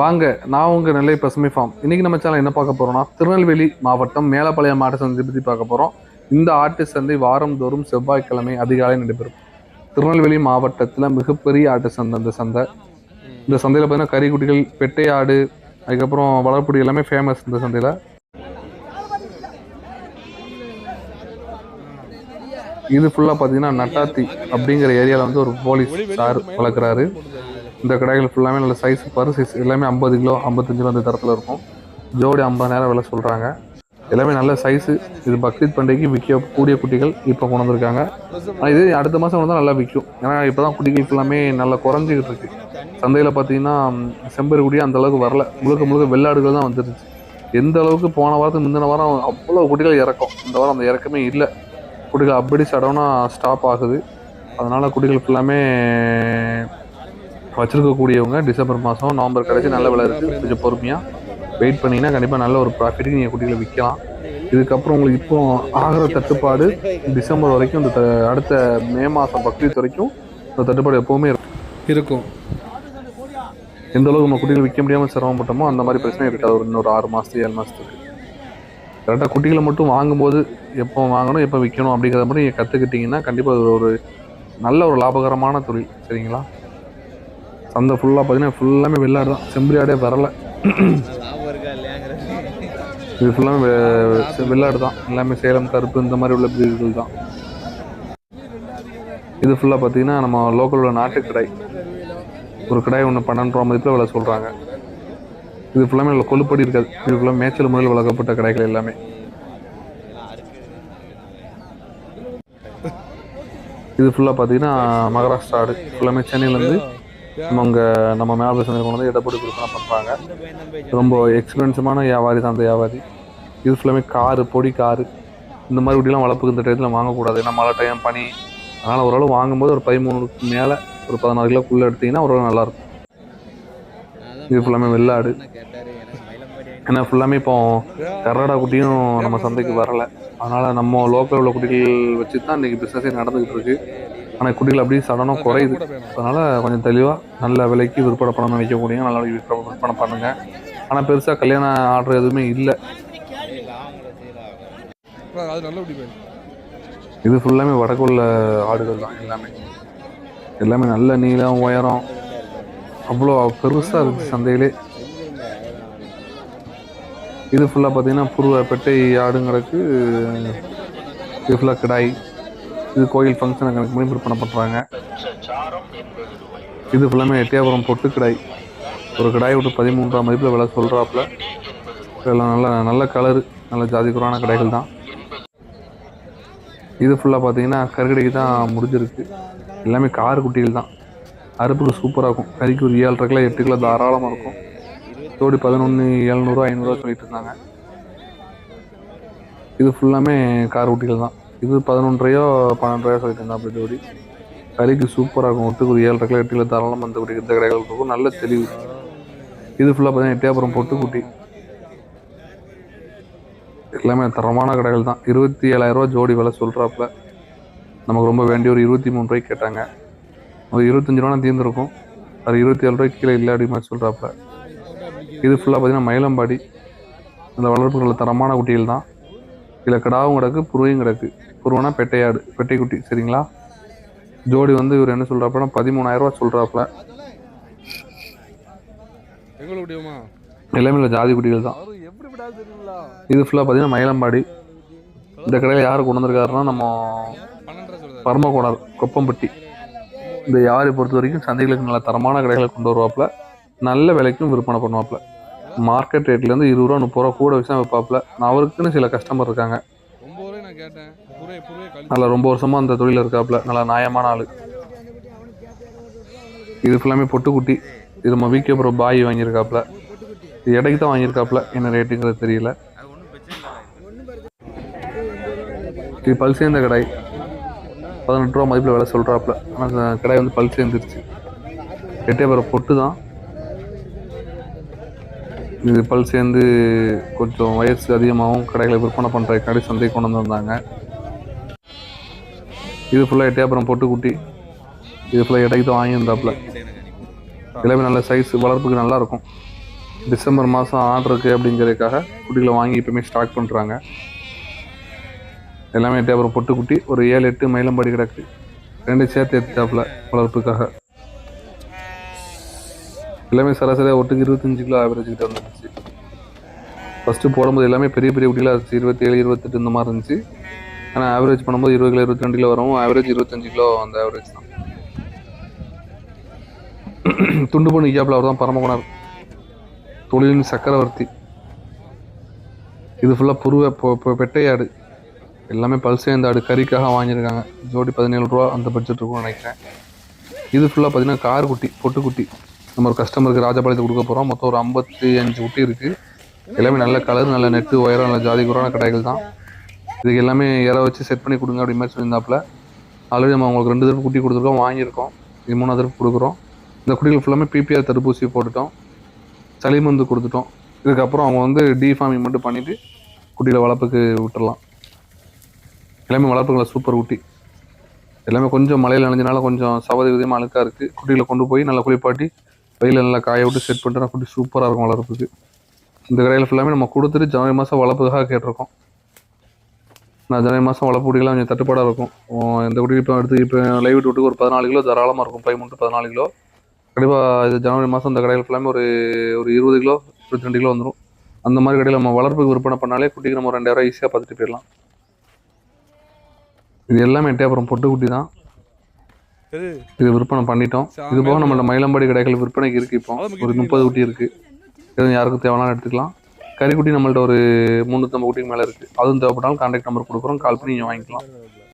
வாங்க நான் உங்க நெல்லை பசுமை ஃபார்ம் இன்னைக்கு நம்ம சேனல் என்ன பார்க்க போறோம்னா திருநெல்வேலி மாவட்டம் மேலப்பாளையம் ஆட்டு சந்தை பற்றி பார்க்க போறோம். இந்த ஆட்டு சந்தை வாரந்தோறும் செவ்வாய்க்கிழமை அதிகாலை நடைபெறும். திருநெல்வேலி மாவட்டத்தில் மிகப்பெரிய ஆட்டு சந்தை இந்த சந்தை. இந்த சந்தையில் பார்த்தீங்கன்னா கறிக்குட்டிகள் பெட்டை ஆடு அதுக்கப்புறம் வளர்ப்புடி எல்லாமே ஃபேமஸ் இந்த சந்தையில். இது ஃபுல்லாக பார்த்தீங்கன்னா நட்டாத்தி அப்படிங்கிற ஏரியாவில் வந்து ஒரு போலீஸ் சார் வளர்க்குறாரு. இந்த கடைகள் ஃபுல்லாமே நல்ல சைஸ் பரு சைஸ் எல்லாமே ஐம்பது கிலோ ஐம்பத்தஞ்சு கிலோ அந்த தரத்தில் இருக்கும். ஜோடி ஐம்பதாயிரம் விலை சொல்கிறாங்க எல்லாமே நல்ல சைஸு இது பக்ரீத் பண்டிகைக்கு விற்க கூடிய குட்டிகள் இப்போ கொண்டு வந்திருக்காங்க. ஆனா இது அடுத்த மாதம் வந்து நல்லா விற்கும் ஏன்னா இப்போ தான் குட்டிகள் ஃபுல்லாமே நல்லா குறைஞ்சிக்கிட்டு இருக்கு. சந்தையில் பார்த்தீங்கன்னா ம், செம்பரி அந்த அளவுக்கு வரல. முழுக்க முழுக்க வெள்ளாடுகள் தான் வந்துருச்சு. எந்த அளவுக்கு போன வாரத்துக்கு முந்தின வாரம் அவ்வளோ குட்டிகள் இறக்கும். இந்த வாரம் அந்த இறக்கமே இல்லை. குட்டிகள் அப்படி சடனாக ஸ்டாப் ஆகுது. அதனால் குட்டிகள் ஃபுல்லாமே வச்சுருக்கக்கூடியவங்க டிசம்பர் மாதம் நவம்பர் கடைசி நல்ல விலை இருக்குது கொஞ்சம் பொறுமையாக வெயிட் பண்ணிங்கன்னா கண்டிப்பாக நல்ல ஒரு ப்ராஃபிட்டுக்கு நீங்கள் குட்டிகளை விற்கலாம் இதுக்கப்புறம் உங்களுக்கு இப்போ ஆகிற தட்டுப்பாடு டிசம்பர் வரைக்கும் இந்த த- அடுத்த மே மாதம் பக்ரீத் வரைக்கும் இந்த தட்டுப்பாடு எப்போவுமே இருக்கும் இருக்கும். எந்த அளவுக்கு நம்ம குட்டிகள் விற்க முடியாமல் சிரமப்பட்டோமோ அந்த மாதிரி பிரச்சனை இருக்காது. ஒரு இன்னொரு ஆறு மாதத்துக்கு ஏழு மாதத்துக்கு கரெக்டாக குட்டிகளை மட்டும் வாங்கும்போது எப்போ வாங்கணும் எப்போ விற்கணும் அப்படிங்கிறத மட்டும் நீங்கள் கற்றுக்கிட்டிங்கன்னா கண்டிப்பாக அது ஒரு நல்ல ஒரு லாபகரமான தொழில். சரிங்களா? சந்தை ஃபுல்லாக பார்த்தீங்கன்னா ஃபுல்லாமே வெள்ளாடு தான். செம்பரி ஆடே வரல. இது ஃபுல்லாமே வெள்ளாடு தான். எல்லாமே சேலம் கருப்பு இந்த மாதிரி உள்ள பிரீடுகள் தான். இது ஃபுல்லாக பார்த்தீங்கன்னா நம்ம லோக்கல் உள்ள நாட்டு கடை. ஒரு கடாய் ஒன்று பன்னெண்டு ரூபா மதிப்பில் விலை சொல்கிறாங்க இது ஃபுல்லாமே கொழுப்படி இருக்காது. இது ஃபுல்லாக மேய்ச்சல் முறையில் வளர்க்கப்பட்ட கடைகள் எல்லாமே. இது ஃபுல்லாக பார்த்தீங்கன்னா மகாராஷ்டிரா ஆடு. ஃபுல்லாமே சென்னையிலேருந்து நம்ம அங்கே நம்ம மேலே சந்தையில் கொண்டு வந்து இடப்படி விற்பனை பண்ணுறாங்க ரொம்ப எக்ஸ்பென்சிவான வியாபாரி தான் அந்த வியாபாரி. இது ஃபுல்லாமே காரு பொடி காரு. இந்த மாதிரி குட்டிலாம் வளர்ப்புக்கு இந்த டயத்தில் வாங்கக்கூடாது. ஏன்னா மழை டைம் பனி. அதனால் ஓரளவு வாங்கும்போது ஒரு பதிமூணுக்கு மேலே ஒரு பதினாறு கிலோக்குள்ளே எடுத்தீங்கன்னா ஓரளவு நல்லாயிருக்கும் இது ஃபுல்லாமே வெள்ளாடு ஏன்னா ஃபுல்லாமே இப்போ கர்நாடகா குட்டியும் நம்ம சந்தைக்கு வரல. அதனால் நம்ம லோக்கல் உள்ள குட்டிகள் வச்சு தான் இன்றைக்கி பிஸ்னஸே நடந்துக்கிட்டு இருக்கு. ஆனால் குட்டிகள் அப்படியே சடனாக குறையுது. அதனால் கொஞ்சம் தெளிவாக நல்ல விலைக்கு விற்பனை பண்ணணும்னு நினைக்கக்கூடிய நல்ல விற்பனை விற்பனை பண்ணுங்கள் ஆனால் பெருசாக கல்யாண ஆர்டர் எதுவுமே இல்லை. இது ஃபுல்லாமே வடக்குள்ள ஆடுகள் தான் எல்லாமே. எல்லாமே நல்ல நீளம் உயரம். அவ்வளோ பெருசாக இருந்துச்சு சந்தையிலே. இது ஃபுல்லாக பார்த்தீங்கன்னா புருவ பெட்டை ஆடுங்கிறதுக்கு இது ஃபுல்லாக கிடாய். இது கோயில் ஃபங்க்ஷன் கணக்கு பண்ணி விற்பனை பண்ணுறாங்க இது ஃபுல்லாமே எட்டியாபுரம் பொட்டு கிடாய் ஒரு கிடாய் விட்டு பதிமூன்றாம் மதிப்பில் விலை சொல்கிறாப்புல இதெல்லாம் நல்ல நல்ல கலரு நல்ல ஜாதிக்குறான கடைகள் தான். இது ஃபுல்லாக பார்த்தீங்கன்னா கருக்கடைக்கு தான் முடிஞ்சிருக்கு. எல்லாமே கார் குட்டிகள் தான். அறுப்புக்கு சூப்பராக இருக்கும். கறிக்கு ஒரு ஏழரை கிலோ எட்டு கிலோ தாராளமாக இருக்கும். தோடி பதினொன்று எழுநூறுவா ஐநூறுரூவா சொல்லிட்டு இருந்தாங்க. இது ஃபுல்லாமே கார் குட்டிகள் தான். இது பதினொன்றையோ பன்னெண்டையோ சொல்லிட்டு அப்படி ஜோடி. கறிக்கு சூப்பராக இருக்கும். ஒட்டுக்கு ஒரு ஏழரை கிலோ எட்டு கிலோ தாராளமாக அந்த இந்த கடைகள் இருக்கும். நல்ல தெளிவு. இது ஃபுல்லாக பார்த்தீங்கன்னா எட்டியாபுரம் பொட்டுக்குட்டி. எல்லாமே தரமான கடைகள் தான். இருபத்தி ஏழாயிரரூவா ஜோடி விலை சொல்கிறாப்புல நமக்கு ரொம்ப வேண்டிய ஒரு இருபத்தி மூணு ரூபாய்க்கு கேட்டாங்க. ஒரு இருபத்தஞ்சு ரூபா தீர்ந்துருக்கும். அது இருபத்தி ஏழு ரூபாய்க்கு கீழே இல்லை அப்படி மாதிரி சொல்கிறாப்புல இது ஃபுல்லாக பார்த்தீங்கன்னா மயிலம்பாடி. இந்த வளர்ப்புகளில் தரமான குட்டிகள் தான். இதில் கிடாவும் கிடக்கு புருவையும் கிடக்கு. புருவனா பெட்டையாடு பெட்டை குட்டி சரிங்களா? ஜோடி வந்து இவர் என்ன சொல்கிறாப்புல பதிமூணாயிரரூவா சொல்கிறாப்புல எல்லாமே இல்லை ஜாதி குட்டிகள் தான். இது ஃபுல்லாக பார்த்தீங்கன்னா மயிலம்பாடி. இந்த கடையில் யார் கொண்டு வந்திருக்காருன்னா நம்ம பரமக்கோடார் கொப்பம்பட்டி. இந்த வியாபாரி பொறுத்த வரைக்கும் சந்தைகளுக்கு நல்ல தரமான கடைகளை கொண்டு வருவாப்புல. நல்ல விலைக்கும் விற்பனை பண்ணுவாப்புல. மார்க்கெட் ரேட்லேருந்து இருபது ரூபா முப்பது ரூபா கூட வச்சு தான் நான் அவருக்குன்னு சில கஸ்டமர் இருக்காங்க. கேட்டேன் நல்லா ரொம்ப வருஷமா அந்த தொழில் இருக்காப்புல. நல்லா நியாயமான ஆள். இது ஃபுல்லாமே பொட்டுக்குட்டி. இது நம்ம வீக்கே அப்புறம் பாய் வாங்கியிருக்காப்புல. இது இடைக்கு தான் வாங்கியிருக்காப்புல. என்ன ரேட்டுங்கிறது தெரியல. இது பல் சேர்ந்த கடை பதினெட்டு ரூபா மதிப்பில் விலை சொல்கிறாப்புல ஆனால் கடை வந்து பல் சேர்ந்துருச்சு. எட்டே பிற பொட்டு தான். இது பல் சேர்ந்து கொஞ்சம் வயசு அதிகமாகவும் கடைகளை விற்பனை பண்ணுற கடை சந்தை கொண்டு வந்திருந்தாங்க. இது ஃபுல்லாக எட்டியாபுரம் பொட்டுக்குட்டி. இது ஃபுல்லாக இடைக்கு தான் வாங்கியிருந்தாப்புல. எல்லாமே நல்ல சைஸ் வளர்ப்புக்கு நல்லா இருக்கும். டிசம்பர் மாதம் ஆர்டருக்கு அப்படிங்கிறதுக்காக குட்டிகளை வாங்கி இப்போயுமே ஸ்டாக் பண்ணுறாங்க எல்லாமே எட்டியாபுரம் பொட்டு குட்டி ஒரு ஏழு எட்டு மயிலம்பாடி கிடக்கு. ரெண்டு சேர்த்து எடுத்தாப்புல வளர்ப்புக்காக. எல்லாமே சராசரியாக ஒட்டுக்கு இருபத்தஞ்சு கிலோ ஆவரேஜ் கிட்ட வந்துருந்துச்சு ஃபஸ்ட்டு போடும்போது எல்லாமே பெரிய பெரிய குட்டிகளாக இருந்துச்சு. இருபத்தேழு இருபத்தெட்டு இந்த மாதிரி இருந்துச்சு. ஆனால் ஆவரேஜ் பண்ணும்போது இருபது கிலோ இருபத்தி ரெண்டு கிலோ வரும். ஆவரேஜ் இருபத்தஞ்சு கிலோ அந்த ஆவரேஜ் தான். துண்டு பொண்ணு கேப்பில் அவர் தான் பரமகுணர். தொழிலின் சக்கரவர்த்தி. இது ஃபுல்லாக புருவ பொ- பொ- பெட்டையாடு. எல்லாமே பல்சேந்த ஆடு கறிக்காக வாங்கியிருக்காங்க. ஜோடி பதினேழு ரூபா அந்த பட்ஜெட் இருக்கும்னு நினைக்கிறேன். இது ஃபுல்லாக பார்த்தீங்கன்னா கார் குட்டி பொட்டுக்குட்டி நம்ம ஒரு கஸ்டமருக்கு ராஜபாளையத்தை கொடுக்க போகிறோம் மொத்தம் ஒரு ஐம்பத்தி அஞ்சு குட்டி இருக்குது எல்லாமே நல்ல கலர் நல்ல நெட்டு உயரம் நல்ல ஜாதி குரான கடைகள் தான். இதுக்கு எல்லாமே இற வச்சு செட் பண்ணி கொடுங்க அப்படி மாதிரி சொல்லியிருந்தாப்புல. ஆல்ரெடி நம்ம அவங்களுக்கு ரெண்டு தடவை குட்டி கொடுத்துருக்கோம் வாங்கியிருக்கோம். இது மூணாவது தடவை கொடுக்குறோம். இந்த குட்டிகள் ஃபுல்லாமே பிபிஆர் தடுப்பூசி போட்டுட்டோம். சளி மருந்து கொடுத்துட்டோம். இதுக்கப்புறம் அவங்க வந்து டிஃபார்மிங் மட்டும் பண்ணிவிட்டு குட்டியில் வளர்ப்புக்கு விட்டுடலாம் எல்லாமே வளர்ப்புகளை சூப்பர் குட்டி. எல்லாமே கொஞ்சம் மழையில் நனைஞ்சனால கொஞ்சம் சவதி விதமாக அழுக்காக இருக்குது குட்டிகளை கொண்டு போய் நல்லா குளிப்பாட்டி வெயில நல்லா காய விட்டு செட் பண்ணிட்டு குட்டி சூப்பராக இருக்கும் வளர்ப்புக்கு இந்த கடையில் ஃபுல்லாமே நம்ம கொடுத்துட்டு ஜனவரி மாதம் வளர்ப்புக்காக கேட்டிருக்கோம். நான் ஜனவரி மாதம் வளர்ப்பு குட்டிகளாம் கொஞ்சம் தட்டுப்பாடாக இருக்கும். இந்த குட்டி இப்போ எடுத்து இப்போ லைவ் விட்டுக்கு ஒரு பதினாலு கிலோ தாராளமாக இருக்கும். பை மூட்டு பதினாலு கிலோ. கண்டிப்பாக இது ஜனவரி மாதம் இந்த கடையில் ஃபுல்லாமே ஒரு ஒரு இருபது கிலோ இருபத்தி ரெண்டு கிலோ வந்துடும் அந்த மாதிரி கடையில் நம்ம வளர்ப்புக்கு விற்பனை பண்ணாலே குட்டிக்கு நம்ம ரெண்டாயிரம் ஈஸியாக பார்த்துட்டு போயிடலாம். இது எல்லாமே எட்டயபுரம் பொட்டு குட்டி தான். இது விற்பனை பண்ணிட்டோம். இது போக நம்மளோட மயிலம்பாடி கடைகள் விற்பனைக்கு இருக்கு இப்போ. ஒரு முப்பது குட்டி இருக்கு. எதுவும் யாருக்கும் தேவைனாலும் எடுத்துக்கலாம். கறிக்குட்டி நம்மள்ட்ட ஒரு முந்நூற்றம்பது குட்டிக்கு மேலே இருக்கு. அதுவும் தேவைப்பட்டாலும் கான்டாக்ட் நம்பர் கொடுக்குறோம். கால் பண்ணி நீங்கள் வாங்கிக்கலாம்.